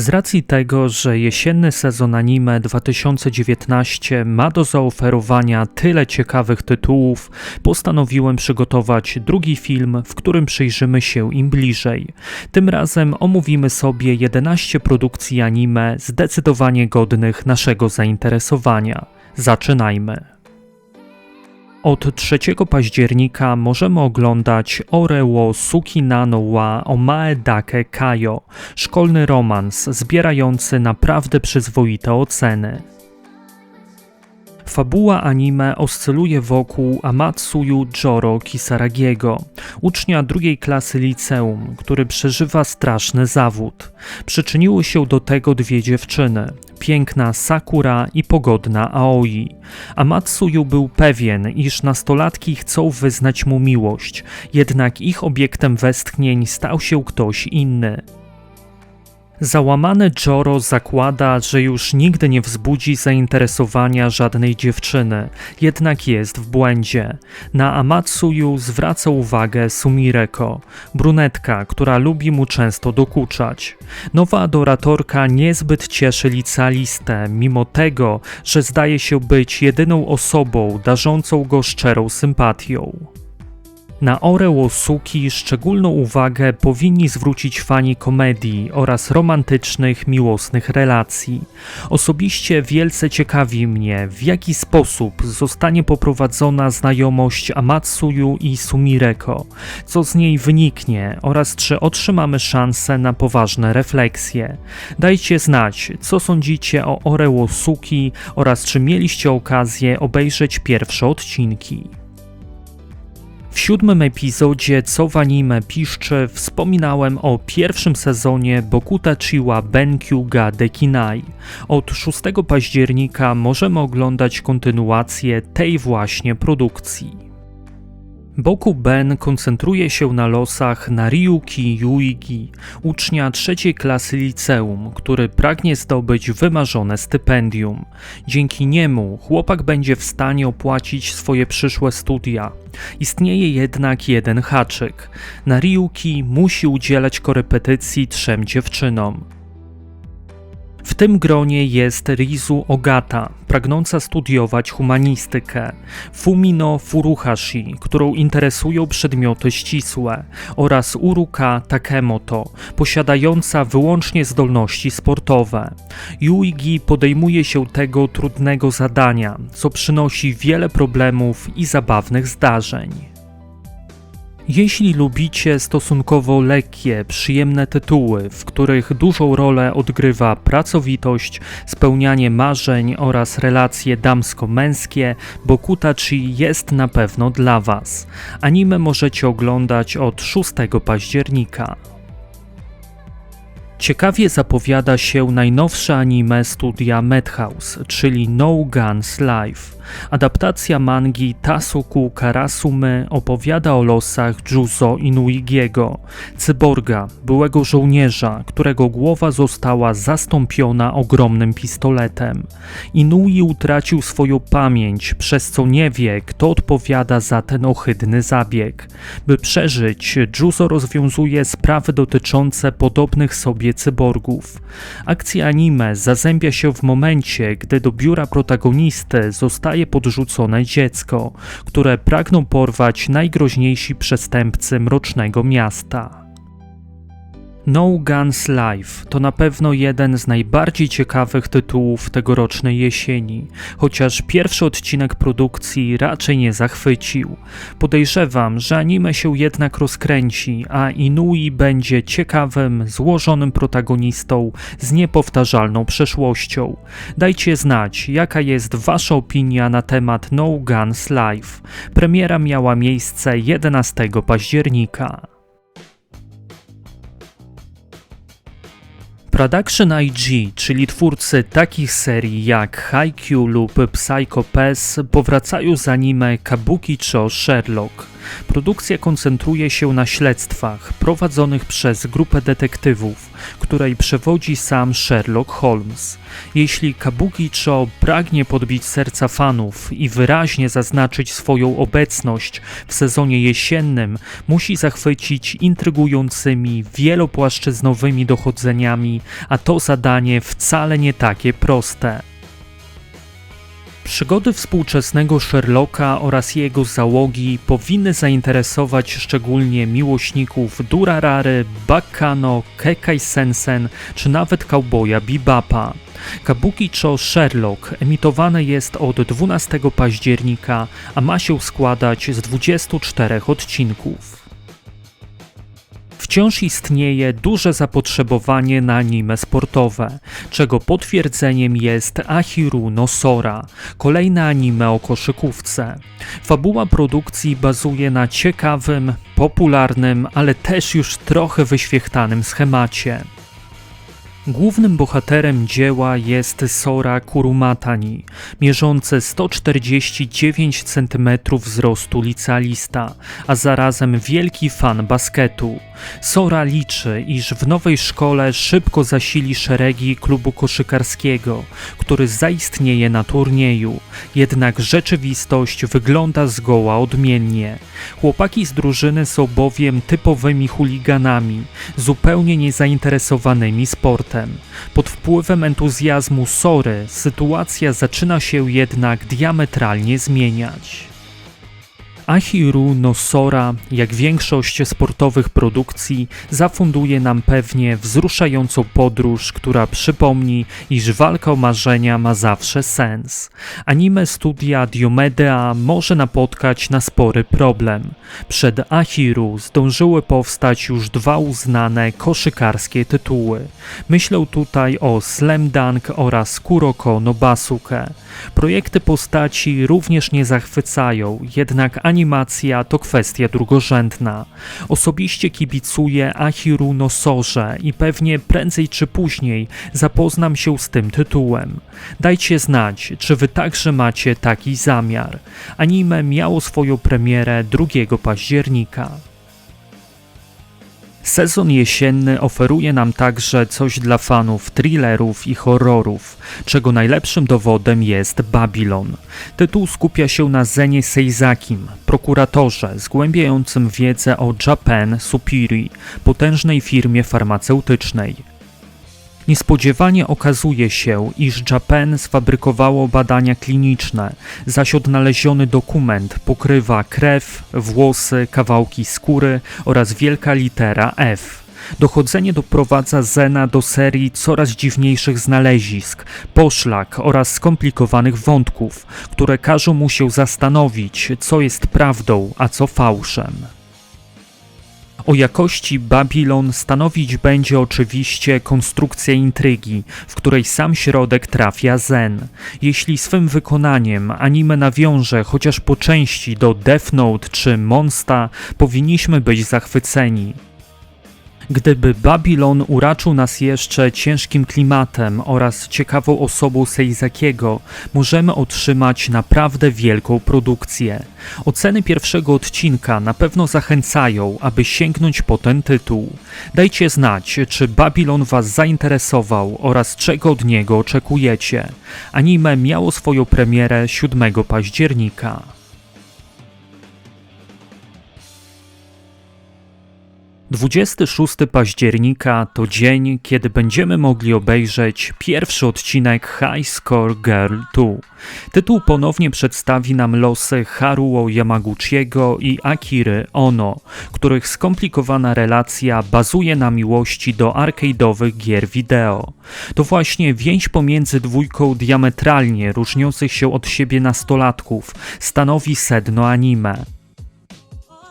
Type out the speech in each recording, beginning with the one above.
Z racji tego, że jesienny sezon anime 2019 ma do zaoferowania tyle ciekawych tytułów, postanowiłem przygotować drugi film, w którym przyjrzymy się im bliżej. Tym razem omówimy sobie 11 produkcji anime zdecydowanie godnych naszego zainteresowania. Zaczynajmy. Od 3 października możemy oglądać Orewo Sukinano wa Omae Dake Kayo, szkolny romans zbierający naprawdę przyzwoite oceny. Fabuła anime oscyluje wokół Amatsuyu Joro Kisaragiego, ucznia drugiej klasy liceum, który przeżywa straszny zawód. Przyczyniły się do tego dwie dziewczyny, piękna Sakura i pogodna Aoi. Amatsuyu był pewien, iż nastolatki chcą wyznać mu miłość, jednak ich obiektem westchnień stał się ktoś inny. Załamany Joro zakłada, że już nigdy nie wzbudzi zainteresowania żadnej dziewczyny, jednak jest w błędzie. Na Amatsuyu zwraca uwagę Sumireko, brunetka, która lubi mu często dokuczać. Nowa adoratorka niezbyt cieszy licealistę, mimo tego, że zdaje się być jedyną osobą darzącą go szczerą sympatią. Na Oreo Suki szczególną uwagę powinni zwrócić fani komedii oraz romantycznych, miłosnych relacji. Osobiście wielce ciekawi mnie, w jaki sposób zostanie poprowadzona znajomość Amatsuyu i Sumireko, co z niej wyniknie oraz czy otrzymamy szansę na poważne refleksje. Dajcie znać, co sądzicie o Oreo Suki oraz czy mieliście okazję obejrzeć pierwsze odcinki. W siódmym epizodzie Co w anime piszczy wspominałem o pierwszym sezonie Bokuta Chiwa Benkyu ga Dekinai. Od 6 października możemy oglądać kontynuację tej właśnie produkcji. Boku Ben koncentruje się na losach Nariuki Yuigi, ucznia trzeciej klasy liceum, który pragnie zdobyć wymarzone stypendium. Dzięki niemu chłopak będzie w stanie opłacić swoje przyszłe studia. Istnieje jednak jeden haczyk. Nariuki musi udzielać korepetycji trzem dziewczynom. W tym gronie jest Rizu Ogata, pragnąca studiować humanistykę, Fumino Furuhashi, którą interesują przedmioty ścisłe, oraz Uruka Takemoto, posiadająca wyłącznie zdolności sportowe. Yuigi podejmuje się tego trudnego zadania, co przynosi wiele problemów i zabawnych zdarzeń. Jeśli lubicie stosunkowo lekkie, przyjemne tytuły, w których dużą rolę odgrywa pracowitość, spełnianie marzeń oraz relacje damsko-męskie, Bokutachi jest na pewno dla Was. Anime możecie oglądać od 6 października. Ciekawie zapowiada się najnowsze anime studia Madhouse, czyli No Guns Live. Adaptacja mangi Tasuku Karasumy opowiada o losach Juzo Inuigiego, cyborga, byłego żołnierza, którego głowa została zastąpiona ogromnym pistoletem. Inui utracił swoją pamięć, przez co nie wie, kto odpowiada za ten ohydny zabieg. By przeżyć, Juzo rozwiązuje sprawy dotyczące podobnych sobie cyborgów. Akcja anime zazębia się w momencie, gdy do biura protagonisty zostaje podrzucone dziecko, które pragną porwać najgroźniejsi przestępcy mrocznego miasta. No Guns Live to na pewno jeden z najbardziej ciekawych tytułów tegorocznej jesieni, chociaż pierwszy odcinek produkcji raczej nie zachwycił. Podejrzewam, że anime się jednak rozkręci, a Inui będzie ciekawym, złożonym protagonistą z niepowtarzalną przeszłością. Dajcie znać, jaka jest Wasza opinia na temat No Guns Live. Premiera miała miejsce 11 października. Production IG, czyli twórcy takich serii jak Haikyuu lub Psycho Pass, powracają z anime Kabuki Cho Sherlock. Produkcja koncentruje się na śledztwach prowadzonych przez grupę detektywów, której przewodzi sam Sherlock Holmes. Jeśli Kabuki Cho pragnie podbić serca fanów i wyraźnie zaznaczyć swoją obecność w sezonie jesiennym, musi zachwycić intrygującymi, wielopłaszczyznowymi dochodzeniami a to zadanie wcale nie takie proste. Przygody współczesnego Sherlocka oraz jego załogi powinny zainteresować szczególnie miłośników Durarary, Baccano, Kekai Sensen czy nawet cowboya Bebapa. Kabuki Cho Sherlock emitowane jest od 12 października, a ma się składać z 24 odcinków. Wciąż istnieje duże zapotrzebowanie na anime sportowe, czego potwierdzeniem jest Ahiru no Sora, kolejne anime o koszykówce. Fabuła produkcji bazuje na ciekawym, popularnym, ale też już trochę wyświechtanym schemacie. Głównym bohaterem dzieła jest Sora Kurumatani, mierzący 149 cm wzrostu licealista, a zarazem wielki fan basketu. Sora liczy, iż w nowej szkole szybko zasili szeregi klubu koszykarskiego, który zaistnieje na turnieju, jednak rzeczywistość wygląda zgoła odmiennie. Chłopaki z drużyny są bowiem typowymi chuliganami, zupełnie niezainteresowanymi sportem. Pod wpływem entuzjazmu Sory sytuacja zaczyna się jednak diametralnie zmieniać. Ahiru no Sora, jak większość sportowych produkcji, zafunduje nam pewnie wzruszającą podróż, która przypomni, iż walka o marzenia ma zawsze sens. Anime studia Diomedea może napotkać na spory problem. Przed Ahiru zdążyły powstać już dwa uznane koszykarskie tytuły. Myślę tutaj o Slam Dunk oraz Kuroko no Basuke. Projekty postaci również nie zachwycają, jednak animacja to kwestia drugorzędna. Osobiście kibicuję Ahiru no Sorze i pewnie prędzej czy później zapoznam się z tym tytułem. Dajcie znać, czy wy także macie taki zamiar. Anime miało swoją premierę 2 października. Sezon jesienny oferuje nam także coś dla fanów thrillerów i horrorów, czego najlepszym dowodem jest Babylon. Tytuł skupia się na Zenie Seizakim, prokuratorze zgłębiającym wiedzę o Japan Supiri, potężnej firmie farmaceutycznej. Niespodziewanie okazuje się, iż Japan sfabrykowało badania kliniczne, zaś odnaleziony dokument pokrywa krew, włosy, kawałki skóry oraz wielka litera F. Dochodzenie doprowadza Zena do serii coraz dziwniejszych znalezisk, poszlak oraz skomplikowanych wątków, które każą mu się zastanowić, co jest prawdą, a co fałszem. O jakości Babylon stanowić będzie oczywiście konstrukcja intrygi, w której sam środek trafia Zen. Jeśli swym wykonaniem anime nawiąże chociaż po części do Death Note czy Monsta, powinniśmy być zachwyceni. Gdyby Babylon uraczył nas jeszcze ciężkim klimatem oraz ciekawą osobą Seizakiego, możemy otrzymać naprawdę wielką produkcję. Oceny pierwszego odcinka na pewno zachęcają, aby sięgnąć po ten tytuł. Dajcie znać, czy Babylon Was zainteresował oraz czego od niego oczekujecie. Anime miało swoją premierę 7 października. 26 października to dzień, kiedy będziemy mogli obejrzeć pierwszy odcinek High Score Girl 2. Tytuł ponownie przedstawi nam losy Haruo Yamaguchiego i Akiry Ono, których skomplikowana relacja bazuje na miłości do arcade'owych gier wideo. To właśnie więź pomiędzy dwójką diametralnie różniących się od siebie nastolatków stanowi sedno anime.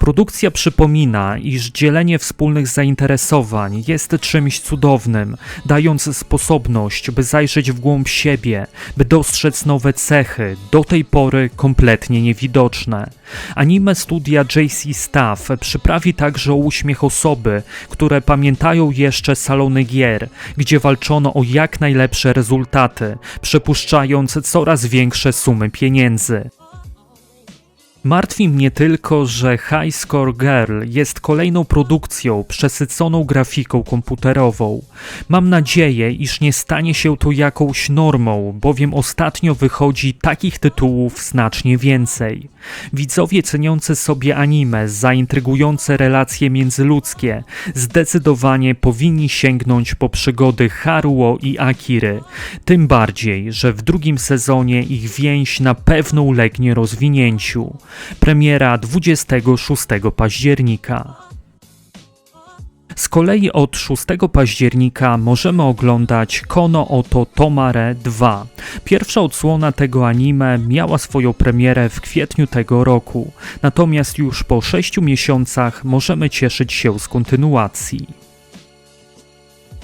Produkcja przypomina, iż dzielenie wspólnych zainteresowań jest czymś cudownym, dając sposobność, by zajrzeć w głąb siebie, by dostrzec nowe cechy, do tej pory kompletnie niewidoczne. Anime studia JC Staff przyprawi także o uśmiech osoby, które pamiętają jeszcze salony gier, gdzie walczono o jak najlepsze rezultaty, przepuszczając coraz większe sumy pieniędzy. Martwi mnie tylko, że High Score Girl jest kolejną produkcją przesyconą grafiką komputerową. Mam nadzieję, iż nie stanie się to jakąś normą, bowiem ostatnio wychodzi takich tytułów znacznie więcej. Widzowie ceniący sobie anime, zaintrygujące relacje międzyludzkie, zdecydowanie powinni sięgnąć po przygody Haruo i Akiry. Tym bardziej, że w drugim sezonie ich więź na pewno ulegnie rozwinięciu. Premiera 26 października. Z kolei od 6 października możemy oglądać Kono Oto Tomare 2. Pierwsza odsłona tego anime miała swoją premierę w kwietniu tego roku, natomiast już po 6 miesiącach możemy cieszyć się z kontynuacji.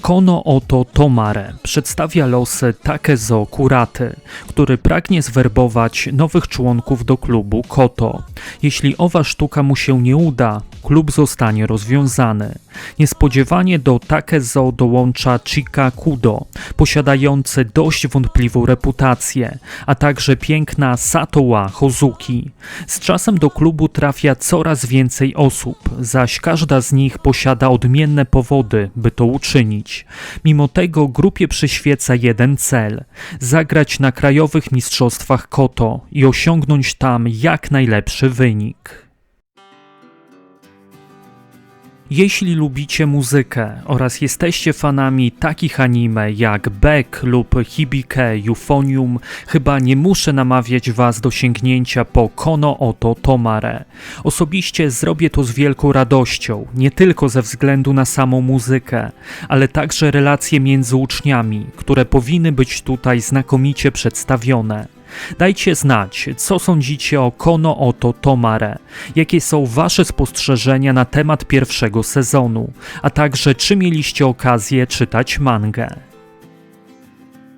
Kono Oto Tomare przedstawia losy Takezo Kuraty, który pragnie zwerbować nowych członków do klubu Koto. Jeśli owa sztuka mu się nie uda, klub zostanie rozwiązany. Niespodziewanie do Takezo dołącza Chika Kudo, posiadający dość wątpliwą reputację, a także piękna Satoa Hozuki. Z czasem do klubu trafia coraz więcej osób, zaś każda z nich posiada odmienne powody, by to uczynić. Mimo tego grupie przyświeca jeden cel: zagrać na krajowych mistrzostwach Koto i osiągnąć tam jak najlepszy wynik. Jeśli lubicie muzykę oraz jesteście fanami takich anime jak Beck lub Hibike Euphonium, chyba nie muszę namawiać was do sięgnięcia po Kono Oto Tomare. Osobiście zrobię to z wielką radością, nie tylko ze względu na samą muzykę, ale także relacje między uczniami, które powinny być tutaj znakomicie przedstawione. Dajcie znać, co sądzicie o Kono Oto Tomare, jakie są Wasze spostrzeżenia na temat pierwszego sezonu, a także czy mieliście okazję czytać mangę.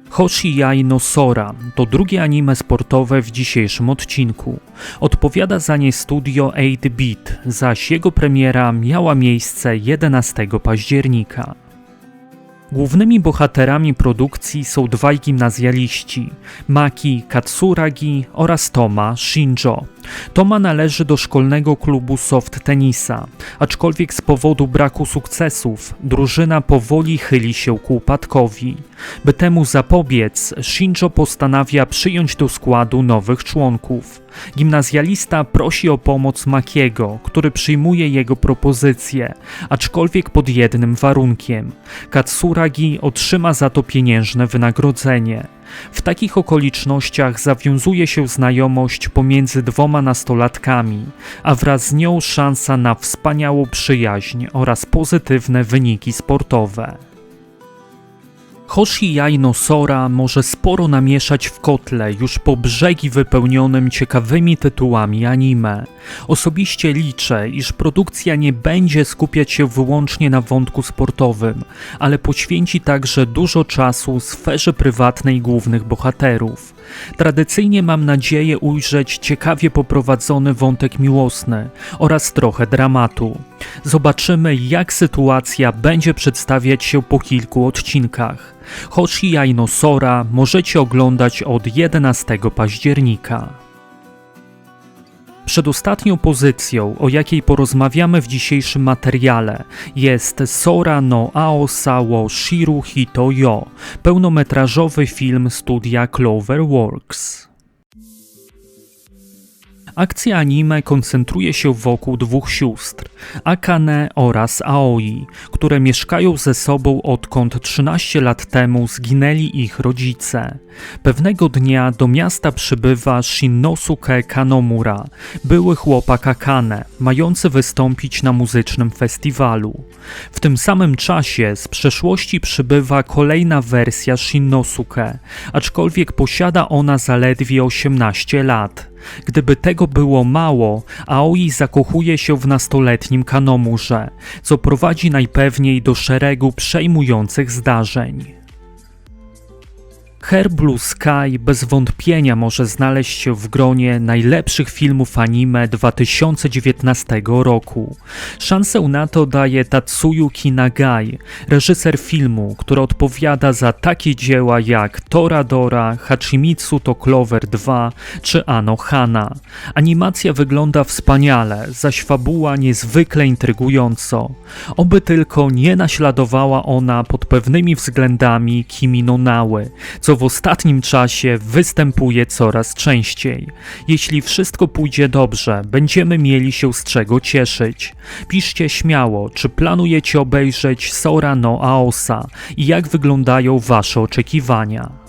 Hoshiyai no Sora to drugie anime sportowe w dzisiejszym odcinku. Odpowiada za nie studio 8-Bit, zaś jego premiera miała miejsce 11 października. Głównymi bohaterami produkcji są dwaj gimnazjaliści, Maki Katsuragi oraz Toma Shinjo. Toma należy do szkolnego klubu soft tenisa, aczkolwiek z powodu braku sukcesów drużyna powoli chyli się ku upadkowi. By temu zapobiec, Shinjo postanawia przyjąć do składu nowych członków. Gimnazjalista prosi o pomoc Makiego, który przyjmuje jego propozycję, aczkolwiek pod jednym warunkiem. Katsuragi otrzyma za to pieniężne wynagrodzenie. W takich okolicznościach zawiązuje się znajomość pomiędzy dwoma nastolatkami, a wraz z nią szansa na wspaniałą przyjaźń oraz pozytywne wyniki sportowe. Hoshiyai no Sora może sporo namieszać w kotle już po brzegi wypełnionym ciekawymi tytułami anime. Osobiście liczę, iż produkcja nie będzie skupiać się wyłącznie na wątku sportowym, ale poświęci także dużo czasu sferze prywatnej głównych bohaterów. Tradycyjnie mam nadzieję ujrzeć ciekawie poprowadzony wątek miłosny oraz trochę dramatu. Zobaczymy, jak sytuacja będzie przedstawiać się po kilku odcinkach. Hoshiyai no Sora możecie oglądać od 11 października. Przedostatnią pozycją, o jakiej porozmawiamy w dzisiejszym materiale, jest Sora no Aosa wo Shiru Hito Yo, pełnometrażowy film studia Cloverworks. Akcja anime koncentruje się wokół dwóch sióstr, Akane oraz Aoi, które mieszkają ze sobą odkąd 13 lat temu zginęli ich rodzice. Pewnego dnia do miasta przybywa Shinnosuke Kanomura, były chłopak Akane, mający wystąpić na muzycznym festiwalu. W tym samym czasie z przeszłości przybywa kolejna wersja Shinnosuke, aczkolwiek posiada ona zaledwie 18 lat. Gdyby tego było mało, Aoi zakochuje się w nastoletnim Kanomurze, co prowadzi najpewniej do szeregu przejmujących zdarzeń. Hair Blue Sky bez wątpienia może znaleźć się w gronie najlepszych filmów anime 2019 roku. Szansę na to daje Tatsuyuki Nagai, reżyser filmu, który odpowiada za takie dzieła jak Toradora, Hachimitsu to Clover 2 czy Ano Hana. Animacja wygląda wspaniale, zaś fabuła niezwykle intrygująco. Oby tylko nie naśladowała ona pod pewnymi względami Kimi no Nały, co w ostatnim czasie występuje coraz częściej. Jeśli wszystko pójdzie dobrze, będziemy mieli się z czego cieszyć. Piszcie śmiało, czy planujecie obejrzeć Sora no Aosa i jak wyglądają wasze oczekiwania.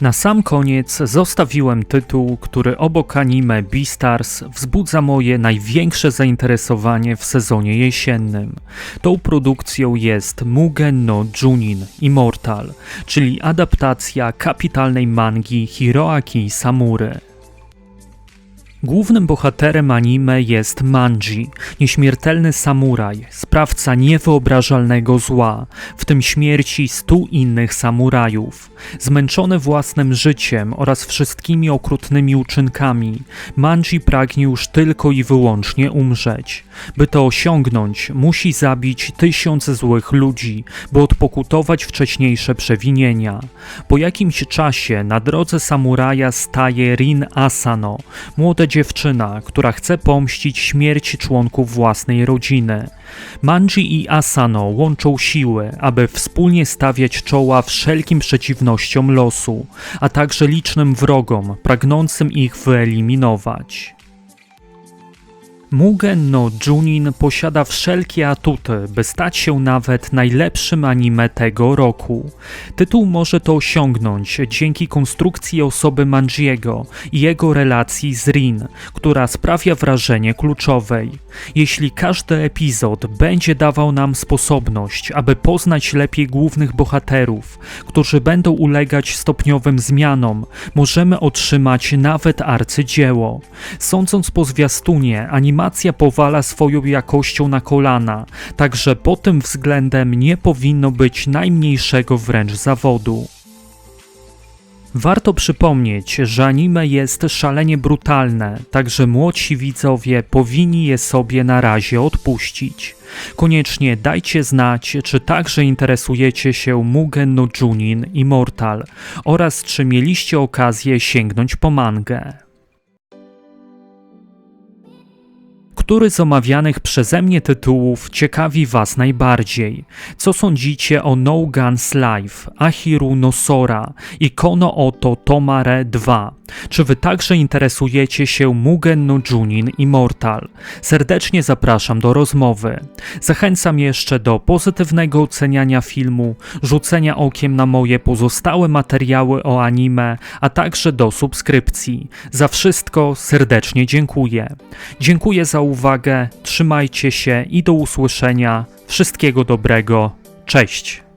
Na sam koniec zostawiłem tytuł, który obok anime Beastars wzbudza moje największe zainteresowanie w sezonie jesiennym. Tą produkcją jest Mugen no Junin Immortal, czyli adaptacja kapitalnej mangi Hiroaki Samury. Głównym bohaterem anime jest Manji, nieśmiertelny samuraj, sprawca niewyobrażalnego zła, w tym śmierci stu innych samurajów. Zmęczony własnym życiem oraz wszystkimi okrutnymi uczynkami, Manji pragnie już tylko i wyłącznie umrzeć. By to osiągnąć, musi zabić tysiąc złych ludzi, by odpokutować wcześniejsze przewinienia. Po jakimś czasie na drodze samuraja staje Rin Asano, młoda dziewczyna, która chce pomścić śmierć członków własnej rodziny. Manji i Asano łączą siły, aby wspólnie stawiać czoła wszelkim przeciwnościom losu, a także licznym wrogom pragnącym ich wyeliminować. Mugen no Junin posiada wszelkie atuty, by stać się nawet najlepszym anime tego roku. Tytuł może to osiągnąć dzięki konstrukcji osoby Manjiego i jego relacji z Rin, która sprawia wrażenie kluczowej. Jeśli każdy epizod będzie dawał nam sposobność, aby poznać lepiej głównych bohaterów, którzy będą ulegać stopniowym zmianom, możemy otrzymać nawet arcydzieło. Sądząc po zwiastunie, anime animacja powala swoją jakością na kolana, także pod tym względem nie powinno być najmniejszego wręcz zawodu. Warto przypomnieć, że anime jest szalenie brutalne, także młodsi widzowie powinni je sobie na razie odpuścić. Koniecznie dajcie znać, czy także interesujecie się Mugen no Junin Immortal oraz czy mieliście okazję sięgnąć po mangę. Który z omawianych przeze mnie tytułów ciekawi Was najbardziej? Co sądzicie o No Guns Life, Ahiru no Sora i Kono Oto Tomare 2? Czy Wy także interesujecie się Mugen no Junin Immortal? Serdecznie zapraszam do rozmowy. Zachęcam jeszcze do pozytywnego oceniania filmu, rzucenia okiem na moje pozostałe materiały o anime, a także do subskrypcji. Za wszystko serdecznie dziękuję. Dziękuję za uwagę, trzymajcie się i do usłyszenia. Wszystkiego dobrego. Cześć.